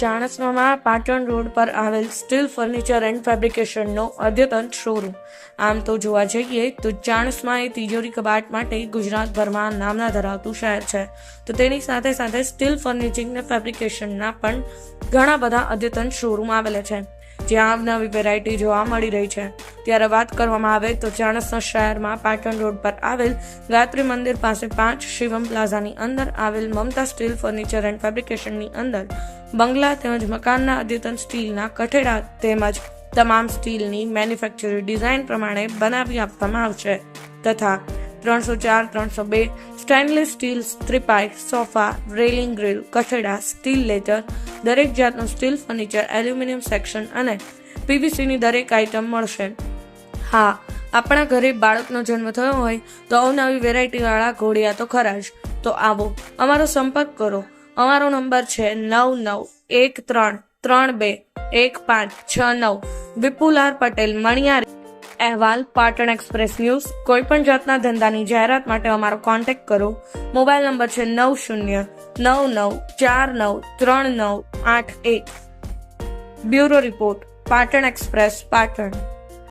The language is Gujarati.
ચાણસ્મામાં પાટણ રોડ પર આવેલ સ્ટીલ ફર્નિચર એન્ડ ફેબ્રિકેશનનો અદ્યતન શોરૂમ. આમ તો જોવા જઈએ તો ચાણસ્મા એ તિજોરી કબાટ માટે ગુજરાતભરમાં નામના ધરાવતું શહેર છે. તો તેની સાથે સાથે સ્ટીલ ફર્નિચિંગ ને ફેબ્રિકેશનના પણ ઘણા બધા અદ્યતન શોરૂમ આવેલા છે. જ્યાં નવી વેરાયટી જોવા મળી રહી છે. ત્યારે વાત કરવામાં આવે તો ચાણસ્મા શહેરમાં પાટણ રોડ પર આવેલ ગાયત્રી મંદિર પાસે પાંચ શિવમ પ્લાઝાની અંદર આવેલ મમતા સ્ટીલ ફર્નિચર એન્ડ ફેબ્રિકેશનની અંદર બંગલા તેમજ મકાનના અદ્યતન સ્ટીલના કઠેડા તેમજ તમામ સ્ટીલની મેન્યુફેક્ચરિંગ ડિઝાઇન પ્રમાણે બનાવી આપવામાં આવશે તથા ત્રણસો ચાર, ત્રણસો બે સ્ટેનલેસ સ્ટીલ ત્રિપાઈ, સોફા, રેલિંગ ગ્રીલ, કઠેડા સ્ટીલ લેટર દરેક જાતનું સ્ટીલ ફર્નિચર એલ્યુમિનિયમ સેક્શન અને પીવીસીની દરેક આઇટમ મળશે. હા, આપણા ઘરે બાળકનો જન્મ થયો હોય તો અવનવી વેરાયટીવાળા ઘોડિયા તો ખરા જ. તો આવો, અમારો સંપર્ક કરો. અમારો નંબર છે નવ નવ એક ત્રણ ત્રણ બે, એક પાંચ, છ નવ. વિપુલ આર પટેલ, મણિયારી. અહેવાલ, પાટણ એક્સપ્રેસ ન્યૂઝ. કોઈ પણ જાતના ધંધાની જાહેરાત માટે અમારો કોન્ટેક્ટ કરો. મોબાઈલ નંબર છે નવ શૂન્ય નવ નવ ચાર નવ ત્રણ નવ આઠ એક. Bureau report, Patan express, Patan.